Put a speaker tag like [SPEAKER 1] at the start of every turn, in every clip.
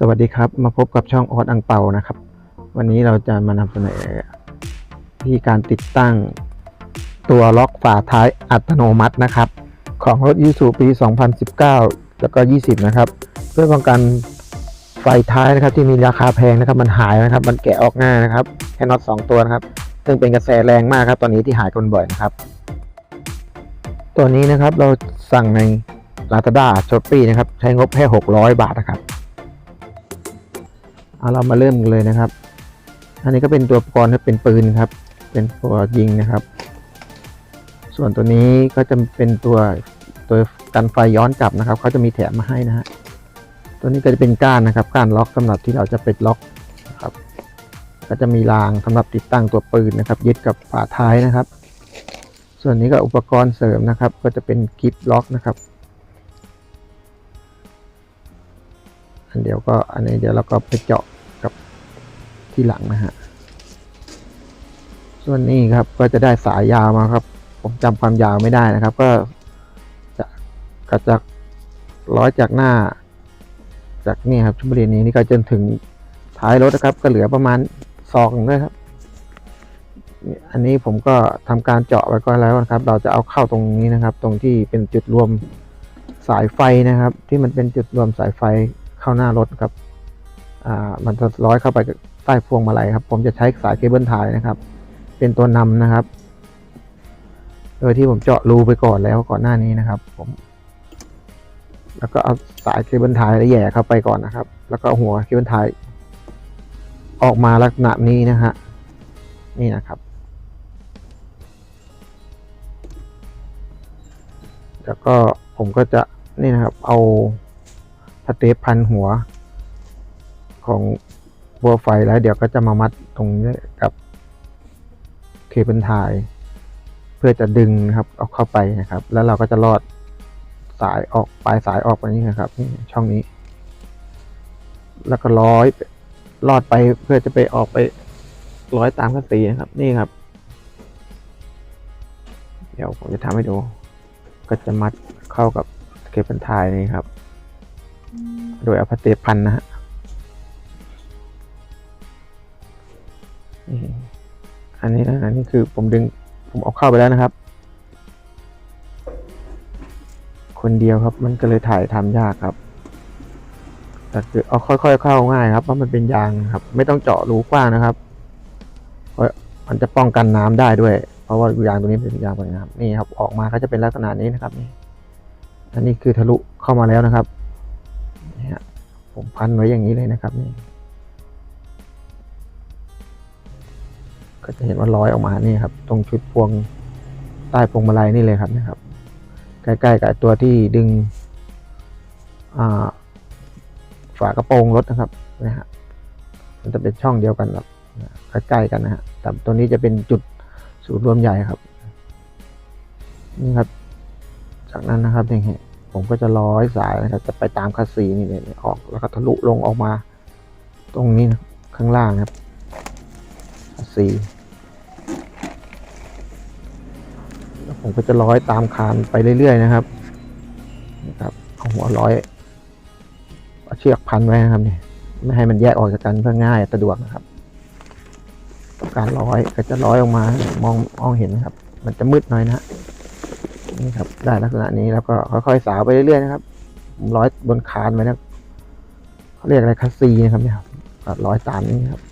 [SPEAKER 1] สวัสดีครับมาพบกับช่องออดอังเปานะครับ วันนี้เราจะมานำเสนอวิธีการติดตั้งตัวล็อกฝาท้ายอัตโนมัตินะครับ ของรถยูสูปี 2019 แล้วก็ 20 นะครับ เพื่อป้องกันไฟท้ายนะครับที่มีราคาแพงนะครับ มันหายนะครับ มันแกะออกง่ายนะครับแค่น็อต2ตัวนะครับ ซึ่งเป็นกระแสแรงมากครับตอนนี้ที่หายกันบ่อยนะครับ ตัวนี้นะครับเราสั่งใน Lazada s h o p e e นะครับใช้งบแค่ 600 บาทนะครับ เอาเรามาเริ่มกันเลยนะครับ อันนี้ก็เป็นตัวอุปกรณ์ที่เป็นปืนครับ เป็นตัวยิงนะครับ ส่วนตัวนี้ก็จะเป็นตัวตัวกันไฟย้อนกลับนะครับเขาจะมีแถมมาให้นะฮะตัวนี้ก็จะเป็นก้านนะครับก้านล็อกสำหรับที่เราจะไปล็อกนะครับ ก็จะมีรางสำหรับติดตั้งตัวปืนนะครับยึดกับฝาท้ายนะครับ ส่วนนี้ก็อุปกรณ์เสริมนะครับ ก็จะเป็นกิฟล็อกนะครับ เดียวก็อันนี้เดี๋ยวเราก็ไปเจาะกับที่หลังนะฮะ ส่วนนี้ครับก็จะได้สายยาวมาครับ ผมจำความยาวไม่ได้นะครับ ก็จะก็จะร้อยจากหน้า จากนี่ครับชุบเรียนนี้นี่ก็จนถึงท้ายรถนะครับ ก็เหลือประมาณซองด้วยครับอันนี้ผมก็ทำการเจาะไว้ก็แล้วนะครับ เราจะเอาเข้าตรงนี้นะครับ ตรงที่เป็นจุดรวมสายไฟนะครับ ที่มันเป็นจุดรวมสายไฟ เข้าหน้ารถครับอ่ามันจะร้อยเข้าไปใต้พวงมาลัยครับ ผมจะใช้สายเคเบิลไทยนะครับ เป็นตัวนำนะครับ โดยที่ผมเจาะรูไปก่อนแล้วก่อนหน้านี้นะครับ ผม แล้วก็เอาสายเคเบิลไทยแล้วแหย่เข้าไปก่อนนะครับ แล้วก็หัวเคเบิลไทยออกมาลักษณะนี้นะฮะนี่นะครับแล้วก็ผมก็จะนี่นะครับ เอา สเตปพันหัวของบัวไฟแล้วเดี๋ยวก็จะมามัดตรงนี้กับเคเบิลไทยเพื่อจะดึงนะครับเอาเข้าไปนะครับ แล้วเราก็จะลอดสายออกปลายสายออกไปนี่นะครับนี่ช่องนี้ แล้วก็ร้อยลอดไปเพื่อจะไปออกไปร้อยตามคัสีนะครับ นี่ครับ เดี๋ยวผมจะทำให้ดู ก็จะมัดเข้ากับเคเบิลไทยนี่ครับ โดยเอาพลาสเตพันนะฮะอันนี้นะอันนี้คือผมดึงผมเอาเข้าไปแล้วนะครับ คนเดียวครับมันก็เลยถ่ายทำยากครับแต่คือเอาค่อยๆเข้าง่ายครับเพราะมันเป็นยางครับ ไม่ต้องเจาะรูกว้างนะครับเพราะมันจะป้องกันน้ำได้ด้วย เพราะว่ายางตัวนี้เป็นยางป้องกันน้ำนี่ครับ ออกมาก็จะเป็นลักษณะนี้นะครับนี่อันนี้คือทะลุเข้ามาแล้วนะครับ ผมพันไว้อย่างนี้เลยนะครับนี่ก็จะเห็นว่าร้อยออกมานี่ครับ ตรงชุดพวงใต้พวงมาลัยนี่เลยครับนะครับ ใกล้ๆกับตัวที่ดึงฝากระโปรงรถนะครับนะฮะมันจะเป็นช่องเดียวกันครับใกล้ๆกันนะฮะแต่ตัวนี้จะเป็นจุดศูนย์รวมใหญ่ครับ นี่ครับ จากนั้นนะครับเนี่ย ผมก็จะร้อยสายนะครับจะไปตามคัสซีนี่เลยออกแล้วก็ทะลุลงออกมา ตรงนี้นะข้างล่างครับคัสซีแล้วผมก็จะร้อยตามคานไปเรื่อยๆนะครับนะครับเอาหัวร้อยเอาเชือกพันไว้นะครับเนี่ยไม่ให้มันแยกออกจากกันเพื่อง่ายสะดวกนะครับการร้อยก็จะร้อยออกมามองมองเห็นนะครับ มันจะมืดหน่อยนะฮะ นี่ครับ ได้ลักษณะนี้แล้วก็ค่อยๆสาวไปเรื่อยๆนะครับร้อยบนคานไว้นะเขาเรียกอะไรคัสซีนะครับเนี่ยครับร้อยตามนี้ครับ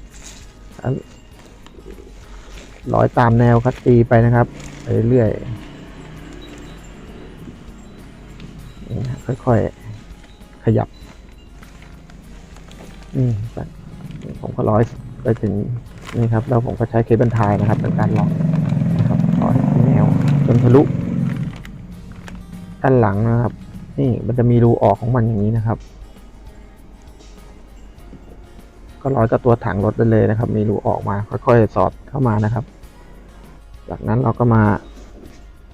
[SPEAKER 1] ร้อยตามแนวคัสซีไปนะครับไปเรื่อยๆค่อยๆขยับนี่ผมก็ร้อยไปถึงนี่ครับ แล้วผมก็ใช้เคเบิลไทยนะครับในการล็อกนะครับร้อยแนวจนทะลุ ด้านหลังนะครับ นี่มันจะมีรูออกของมันอย่างนี้นะครับ ก็ร้อยกับตัวถังรถได้เลยนะครับ มีรูออกมาค่อยๆสอดเข้ามานะครับ จากนั้นเราก็มา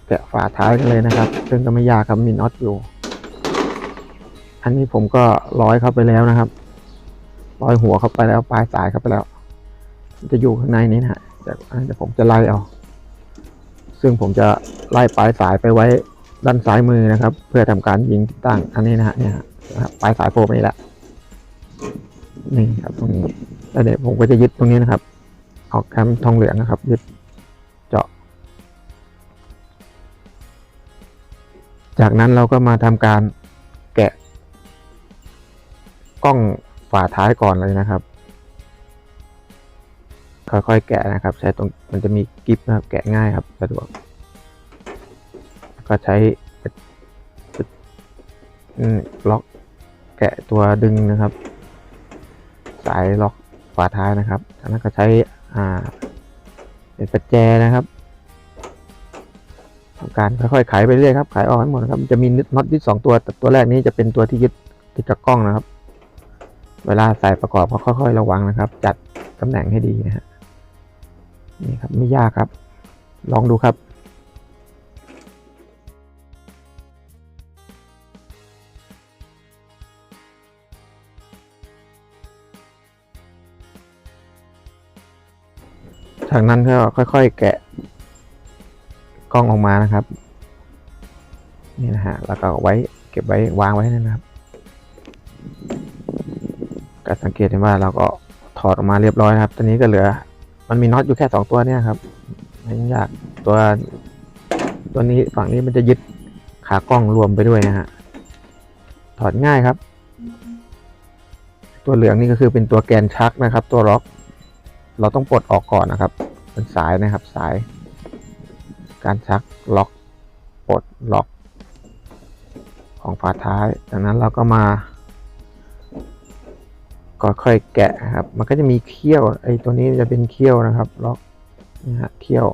[SPEAKER 1] แกะฝาท้ายกันเลยนะครับ ซึ่งก็ไม่ยากครับมีน็อตอยู่ อันนี้ผมก็ร้อยเข้าไปแล้วนะครับ ร้อยหัวเข้าไปแล้วปลายสายเข้าไปแล้วมันจะอยู่ข้างในนี้นะฮะเดี๋ยวเดี๋ยวผมจะไล่เอา ซึ่งผมจะไล่ปลายสายไปไว้ ด้านซ้ายมือนะครับ เพื่อทำการยิงตั้งอันนี้นะฮะเนี่ยฮะนะครับปลายสายโผล่มนี่แหละนี่ครับตรงนี้แล้วเดี๋ยวผมก็จะยึดตรงนี้นะครับเอาแคมทองเหลืองนะครับ ยึดเจาะ จากนั้นเราก็มาทำการแกะ กล้องฝาท้ายก่อนเลยนะครับ ค่อยๆแกะนะครับ ใช้ตรงมันจะมีกิฟนะครับ แกะง่ายครับสะดวก ก็ใช้ล็อกแกะตัวดึงนะครับ สายล็อกฝาท้ายนะครับจากนั้นก็ใช้อ่าเป็นประแจนะครับทำการค่อยๆไขไปเรื่อยครับไขออกให้หมดนะครับจะมีน็อตยึดสองตัวแต่ตัวแรกนี้จะเป็นตัวที่ยึดติดกับกล้องนะครับ เวลาใส่ประกอบก็ค่อยๆระวังนะครับ จัดตำแหน่งให้ดีนะฮะนี่ครับไม่ยากครับ ลองดูครับ จากนั้นก็ค่อย ๆ แกะกล้องออกมานะครับนี่นะฮะแล้วก็ไว้เก็บไว้วางไว้นั่นนะครับก็สังเกตเห็นว่าเราก็ถอดออกมาเรียบร้อยนะครับ ตอนนี้ก็เหลือ มันมีน็อตอยู่แค่สองตัวเนี่ยครับไม่ยากตัวตัวนี้ฝั่งนี้มันจะยึดขากล้องรวมไปด้วยนะฮะถอดง่ายครับ ตัวเหลืองนี่ก็คือเป็นตัวแกนชักนะครับ ตัวล็อก เราต้องปลดออกก่อนนะครับเป็นสายนะครับสาย การชักล็อกปลดล็อก ของฝาท้าย จากนั้นเราก็มาก็ค่อยแกะครับ มันก็จะมีเขี้ยวไอ้ตัวนี้จะเป็นเขี้ยวนะครับ ล็อกนี่ฮะเขี้ยว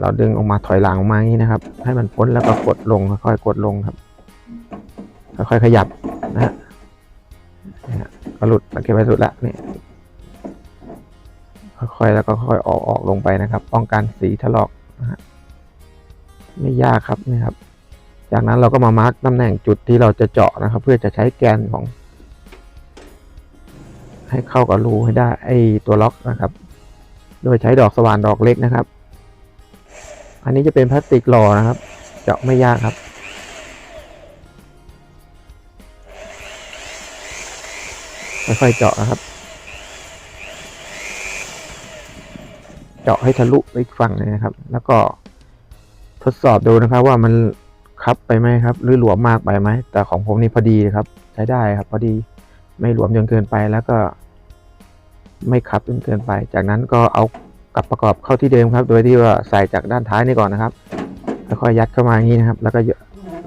[SPEAKER 1] เราดึงออกมาถอยหลังออกมาอย่างนี้นะครับ ให้มันพ้นแล้วก็กดลงค่อยๆกดลงครับค่อยๆขยับนะฮะก็หลุดสังเกตไปสุดละนี่ ค่อยๆแล้วก็ค่อยออกออกลงไปนะครับ ป้องกันสีถลอกนะฮะไม่ยากครับนี่ครับ จากนั้นเราก็มามาร์กตำแหน่งจุดที่เราจะเจาะนะครับ เพื่อจะใช้แกนของ ให้เข้ากับรูให้ได้ไอตัวล็อกนะครับ โดยใช้ดอกสว่านดอกเล็กนะครับ อันนี้จะเป็นพลาสติกหล่อนะครับ เจาะไม่ยากครับค่อยๆเจาะนะครับ จาะให้ทะลุไปอีกฝั่งเลยนะครับ แล้วก็ทดสอบดูนะครับ ว่ามันคับไปไหมครับ หรือหลวมมากไปไหม แต่ของผมนี่พอดีครับ ใช้ได้ครับ พอดีไม่หลวมจนเกินไปแล้วก็ ไม่คับจนเกินไป จากนั้นก็เอากลับประกอบเข้าที่เดิมครับ โดยที่ว่าใส่จากด้านท้ายนี่ก่อนนะครับ แล้วก็ยัดเข้ามาอย่างนี้นะครับ แล้วก็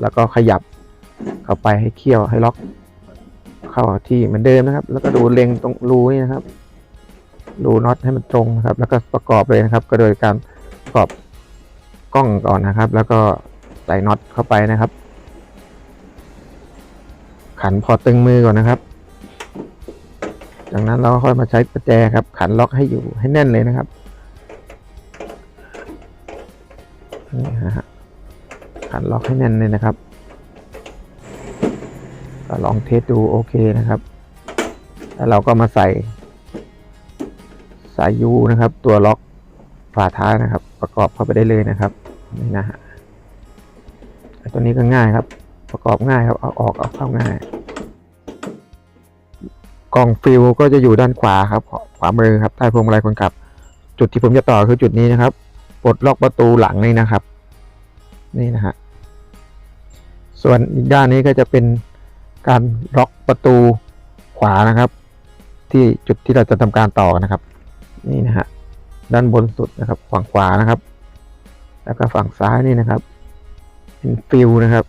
[SPEAKER 1] แล้วก็ขยับเข้าไปให้เคี่ยวให้ล็อก เข้าที่เหมือนเดิมนะครับ แล้วก็ดูเล็งตรงรูนี่นะครับ รูน็อตให้มันตรงนะครับ แล้วก็ประกอบเลยนะครับ ก็โดยการประกอบกล้องก่อนนะครับ แล้วก็ใส่น็อตเข้าไปนะครับ ขันพอตึงมือก่อนนะครับ จากนั้นเราก็ค่อยมาใช้ประแจครับ ขันล็อกให้อยู่ให้แน่นเลยนะครับนี่ฮะขันล็อกให้แน่นเลยนะครับก็ลองเทสดูโอเคนะครับ แล้วเราก็มาใส่ายยูนะครับ ตัวล็อกฝาท้ายนะครับ ประกอบเข้าไปได้เลยนะครับนี่นะฮะตัวนี้ก็ง่ายครับ ประกอบง่ายครับเอาออกเอาเข้าง่ายกล่องฟิลก็จะอยู่ด้านขวาครับขวามือครับใต้พวงมาลัยคนขับ จุดที่ผมจะต่อคือจุดนี้นะครับปลดล็อกประตูหลังนี่นะครับ นี่นะฮะส่วนอีกด้านนี้ก็จะเป็นการล็อกประตูขวานะครับ ที่จุดที่เราจะทำการต่อนะครับ นี่นะฮะด้านบนสุดนะครับ ฝั่งขวานะครับ แล้วก็ฝั่งซ้ายนี่นะครับ เป็นฟิลนะครับ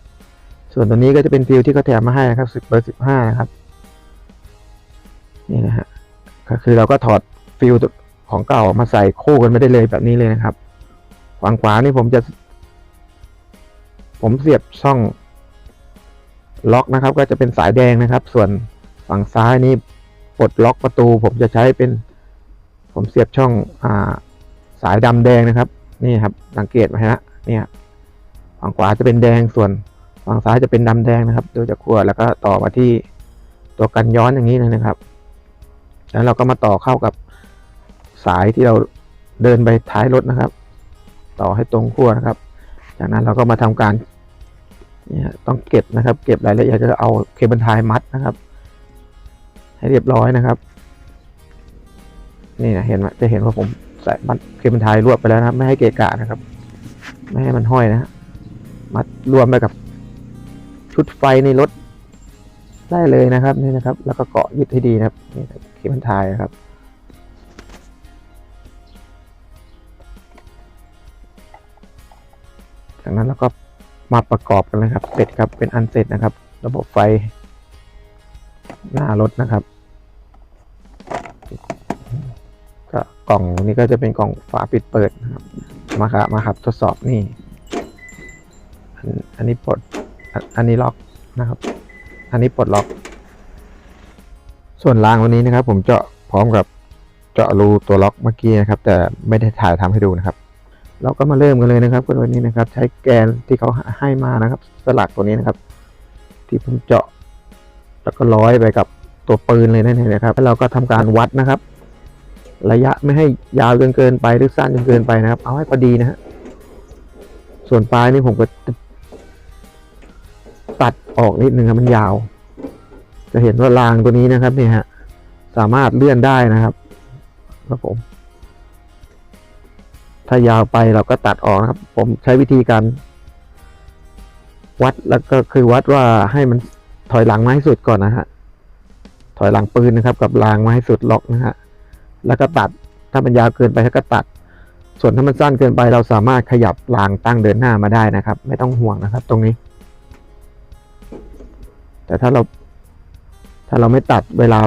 [SPEAKER 1] ส่วนตัวนี้ก็จะเป็นฟิลที่เขาแถมมาให้นะครับสิบเบอร์สิบห้านะครับนี่นะฮะก็คือเราก็ถอดฟิลของเก่ามาใส่คู่กันไม่ได้เลยแบบนี้เลยนะครับฝั่งขวานี่ผมจะ ผมเสียบช่องล็อกนะครับ ก็จะเป็นสายแดงนะครับ ส่วนฝั่งซ้ายนี่ปลดล็อกประตู ผมจะใช้เป็น ผมเสียบช่องอ่าสายดำแดงนะครับ นี่ครับ สังเกตไหมฮะเนี่ยฝั่งขวาจะเป็นแดงส่วนฝั่งซ้ายจะเป็นดำแดงนะครับโดยจากขั้วแล้วก็ต่อมาที่ตัวกันย้อนอย่างนี้เลยนะครับ แล้วเราก็มาต่อเข้ากับสายที่เราเดินไปท้ายรถนะครับ ต่อให้ตรงขั้วนะครับ จากนั้นเราก็มาทำการเนี่ยต้องเก็บนะครับ เก็บรายละเอียดก็เอาเคเบิลไทยมัดนะครับ ให้เรียบร้อยนะครับ นี่นะเห็นไหมจะเห็นว่าผมใส่บัตรเคมันทายรวบไปแล้วนะครับ ไม่ให้เกะกะนะครับ ไม่ให้มันห้อยนะฮะมัดรวมไปกับชุดไฟในรถได้เลยนะครับนี่นะครับ แล้วก็เกาะยึดให้ดีนะครับนี่เคมันทายนะครับจากนั้นเราก็มาประกอบกันเลยครับเสร็จครับเป็นอันเสร็จนะครับ ระบบไฟหน้ารถนะครับ กล่องนี้ก็จะเป็นกล่องฝาปิดเปิดนะครับมาครับมาครับทดสอบนี่อันอันนี้ปลดอันนี้ล็อกนะครับ อันนี้ปลดล็อก ส่วนรางวันนี้นะครับ ผมเจาะพร้อมกับเจาะรูตัวล็อกเมื่อกี้นะครับ แต่ไม่ได้ถ่ายทำให้ดูนะครับ เราก็มาเริ่มกันเลยนะครับวันนี้นะครับ ใช้แกนที่เขาให้มานะครับ สลักตัวนี้นะครับ ที่ผมเจาะ แล้วก็ร้อยไปกับตัวปืนเลยนั่นเองนะครับแล้วเราก็ทำการวัดนะครับ ระยะไม่ให้ยาวจนเกินไปหรือสั้นจนเกินไปนะครับ เอาให้พอดีนะฮะส่วนปลายนี่ผมก็ตัดออกนิดนึงครับมันยาว จะเห็นว่ารางตัวนี้นะครับเนี่ยฮะสามารถเลื่อนได้นะครับครับผม ถ้ายาวไปเราก็ตัดออกนะครับ ผมใช้วิธีการวัดแล้วก็คือวัดว่าให้มันถอยหลังมาให้สุดก่อนนะฮะถอยหลังปืนนะครับ กับรางมาให้สุดล็อกนะฮะ แล้วก็ตัด ถ้ามันยาวเกินไปก็ตัด ส่วนถ้ามันสั้นเกินไปเราสามารถขยับรางตั้งเดินหน้ามาได้นะครับ ไม่ต้องห่วงนะครับ ตรงนี้ แต่ถ้าเราถ้าเราไม่ตัดเวลา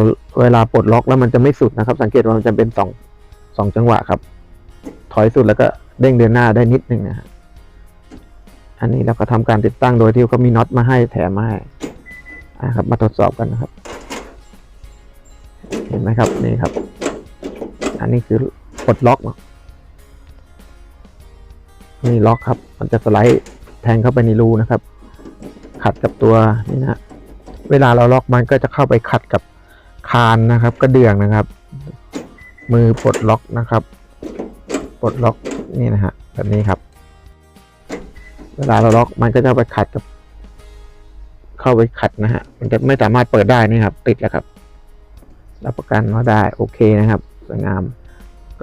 [SPEAKER 1] เวลาปลดล็อกแล้วมันจะไม่สุดนะครับ สังเกตว่ามันจะเป็นสองสองจังหวะครับ ถอยสุดแล้วก็เด้งเดินหน้าได้นิดนึงนะฮะอันนี้เราก็ทำการติดตั้งโดยที่เขามีน็อตมาให้แถมมาให้อะครับ มาทดสอบกันนะครับ เห็นไหมครับนี่ครับ อันนี้คือปลดล็อกเนาะนี่ล็อกครับ มันจะสไลด์แทงเข้าไปในรูนะครับ ขัดกับตัวนี่นะเวลาเราล็อกมันก็จะเข้าไปขัดกับคานนะครับ กระเดื่องนะครับ มือปลดล็อกนะครับ ปลดล็อกนี่นะฮะแบบนี้ครับ เวลาเราล็อกมันก็จะไปขัดกับ เข้าไปขัดนะฮะมันจะไม่สามารถเปิดได้นี่ครับ ติดแล้วครับ รับประกันว่าได้โอเคนะครับ สวยงาม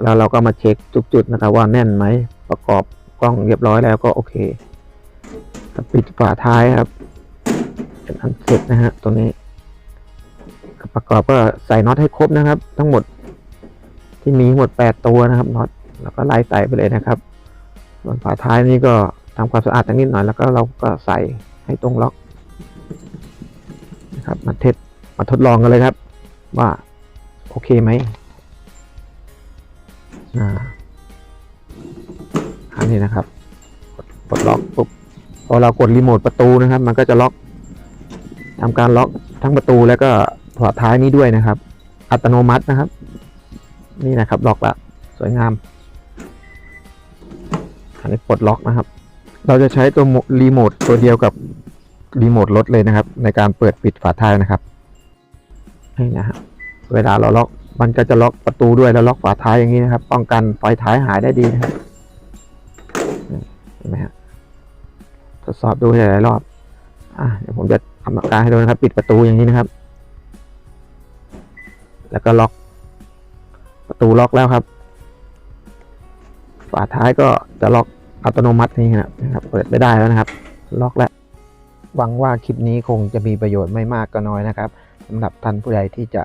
[SPEAKER 1] แล้วเราก็มาเช็คทุกจุดนะครับว่าแน่นไหมประกอบกล้องเรียบร้อยแล้วก็โอเคปิดฝาท้ายครับ เป็นอันเสร็จนะฮะตัวนี้ ประกอบก็ใส่น็อตให้ครบนะครับ ทั้งหมดที่มีทั้งหมดแปดตัวนะครับน็อตแล้วก็ไล่ใส่ไปเลยนะครับ ส่วนฝาท้ายนี่ก็ทำความสะอาดสักนิดหน่อยแล้วก็เราก็ใส่ให้ตรงล็อกนะครับมาเทสมาทดลองกันเลยครับ ว่าโอเคไหม อ่าอันนี้นะครับกดปลดล็อกปุ๊บพอเรากดรีโมทประตูนะครับ มันก็จะล็อกทำการล็อกทั้งประตูแล้วก็ฝาท้ายนี้ด้วยนะครับ อัตโนมัตินะครับ นี่นะครับล็อกละสวยงาม อันนี้ปลดล็อกนะครับ เราจะใช้ตัวรีโมทตัวเดียวกับรีโมทรถเลยนะครับ ในการเปิดปิดฝาท้ายนะครับนี่นะฮะเวลาเราล็อก มันก็จะล็อกประตูด้วยแล้วล็อกฝาท้ายอย่างนี้นะครับ ป้องกันไฟท้ายหายได้ดีนะครับเห็นไหมฮะทดสอบดูหลายๆรอบ อะเดี๋ยวผมจะทำการให้ดูนะครับ ปิดประตูอย่างนี้นะครับ แล้วก็ล็อก ประตูล็อกแล้วครับ ฝาท้ายก็จะล็อกอัตโนมัตินี่นะครับ เปิดไม่ได้แล้วนะครับ ล็อกแล้วหวังว่าคลิปนี้คงจะมีประโยชน์ไม่มากก็น้อยนะครับสำหรับท่านผู้ใดที่จะ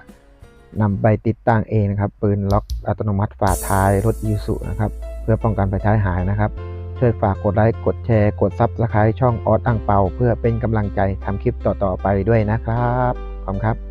[SPEAKER 1] นำไปติดตั้งเองนะครับ ปืนล็อกอัตโนมัติฝาท้ายรถยูสุนะครับ เพื่อป้องกันไฟท้ายหายนะครับ ช่วยฝากกดไลค์ กดแชร์ กดซับสไครต์ช่องออสอังเปา เพื่อเป็นกำลังใจทำคลิปต่อๆไปด้วยนะครับ ขอบคุณครับ